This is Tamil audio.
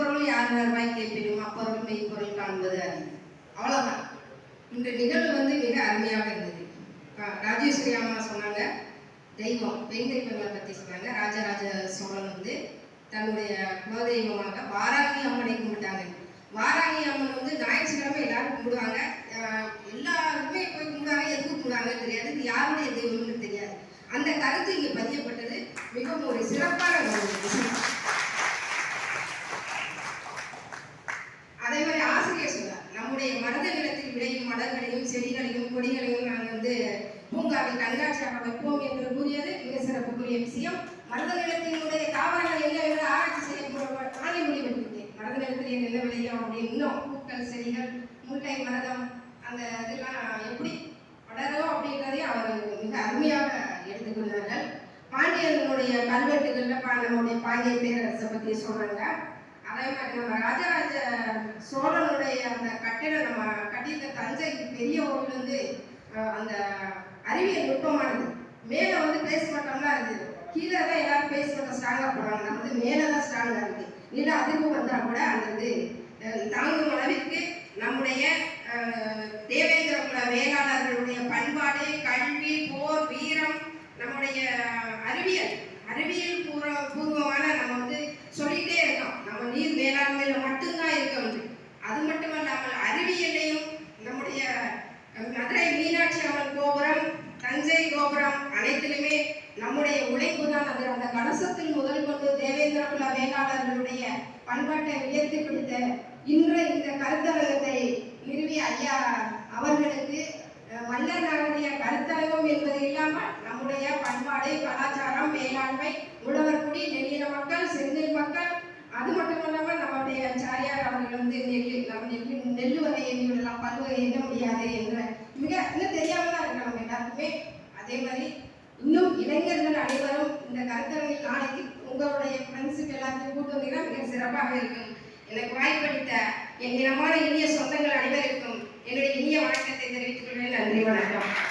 எப்பொருள் யார் வருவாய் கேட்பினும் அப்பொருள் மெய்ப்பொருள் காண்பது அறிவு. அவ்வளவுதான். இந்த நிகழ்வு வந்து மிக அருமையாக இருந்தது. ராஜேஸ்வரி அம்மா சொன்னாங்க தெய்வம் பெண் தெய்வங்களை பற்றி சொன்னாங்க. ராஜராஜ சோழன் வந்து தன்னுடைய குலதெய்வமாக வாராகி அம்மனை கும்பிட்டாங்க. வாராகி அம்மன் வந்து ஞாயிற்றுக்கிழமை எல்லாரும் கும்பிடுவாங்க. எல்லாருமே போய் கும்பிடுவாங்க எதுக்கு கும்பிடுவாங்கன்னு தெரியாது. இது யாருடைய தெய்வம்னு தெரியாது. அந்த கருத்து இங்கே பதியப்பட்டது. மிகவும் ஒரு சிறப்பான ஒரு விஷயம் அதே மாதிரி ஆசிரியர் சொன்னார் நம்முடைய மருத நிலத்தில் விளையும் மலர்களையும் செடிகளையும் கொடிகளையும் நாங்கள் வந்து பூங்காவில் கண்காட்சியாக வைப்போம் என்று கூறியது மிக சிறப்புக்குரிய விஷயம். மருத நிலத்தினுடைய தாவரங்கள் என்ன என்று ஆராய்ச்சி செய்ய நானே முடிவெடுத்தேன் மருத நிலத்தில் என்ன விளையும் அப்படின்னு இன்னும் பூக்கள் செடிகள் முட்டை மரதம் அந்த இதெல்லாம் எப்படி வளரும் அப்படின்றதையும் அவர் மிக அருமையாக எடுத்துக்கொண்டார்கள் பாண்டியர்களுடைய கல்வெட்டுகளில் பா- நம்முடைய பாண்டிய பேரரசை பற்றி சொல்கிறாங்க அதே மாதிரி நம்ம ராஜராஜ சோழனுடைய அந்த கட்டிடம் நம்ம கட்டியிருக்க தஞ்சை பெரிய கோவில் வந்து அந்த அறிவியல் நுட்பமானது. மேலே வந்து பேச மட்டம்லாம் இருக்குது கீழே தான் எல்லாரும் பேஸ் மட்டம் ஸ்ட்ராங்காக போடுறாங்க நம்ம வந்து மேலே தான் ஸ்ட்ராங்காக இருக்கு. இல்லை அதிர்வு வந்தால் கூட அந்த இது தாங்கும் அளவிற்கு நம்முடைய தேவேந்திர குல வேளாளர்களுடைய பண்பாடு கல்வி போர் வீரம் நம்முடைய அறிவியல் அறிவியல் பூர்வ பூர்வமான நம்ம வந்து சொல்லிட்டே இருக்கோம் நம்ம நீர் மேலாண்மையில் மட்டும்தான் இருக்க முடியும். அது மட்டுமல்லாமல் அறிவியலையும் நம்முடைய மதுரை மீனாட்சி அம்மன் கோபுரம் தஞ்சை கோபுரம் அனைத்திலுமே நம்முடைய உழைப்பு தான் அது. அந்த கலசத்தில் முதல் கொண்டு தேவேந்திர குல வேளாளர்களுடைய பண்பாட்டை உயர்த்தி பிடித்த இன்று இந்த கருத்தரங்கத்தை நிறுவிய ஐயா அவர்களுக்கு அஹ், மன்னர் கருத்தரங்கம் என்பது இல்லாமல் நம்முடைய பண்பாடு கலாச்சாரம் மேலாண்மை உழவர்குடி நெல்லின மக்கள் செந்தில் மக்கள் அது மட்டும் இல்லாமல் நம்முடைய சாரியார் அவர்கள் வந்து நெல் நெல் நெல் வகை எண்ணி விடலாம் பல்வகை எண்ண முடியாது என்ற மிக இன்னும் தெரியாம தான் இருக்கு நம்ம எல்லாருக்குமே. அதே மாதிரி இன்னும் இளைஞர்கள் அனைவரும் இந்த கருத்தரங்கில் நாளைக்கு உங்களுடைய ஃப்ரெண்ட்ஸுக்கு எல்லாத்தையும் கூட்டு வந்தீங்கன்னா மிக சிறப்பாக இருக்கும். எனக்கு வாய்ப்பளித்த என் இனமான இனிய சொந்தங்கள் அனைவருக்கும் என்னுடைய இனிய வணக்கத்தை தெரிவித்துக் கொள்வேன் நன்றி வணக்கம்.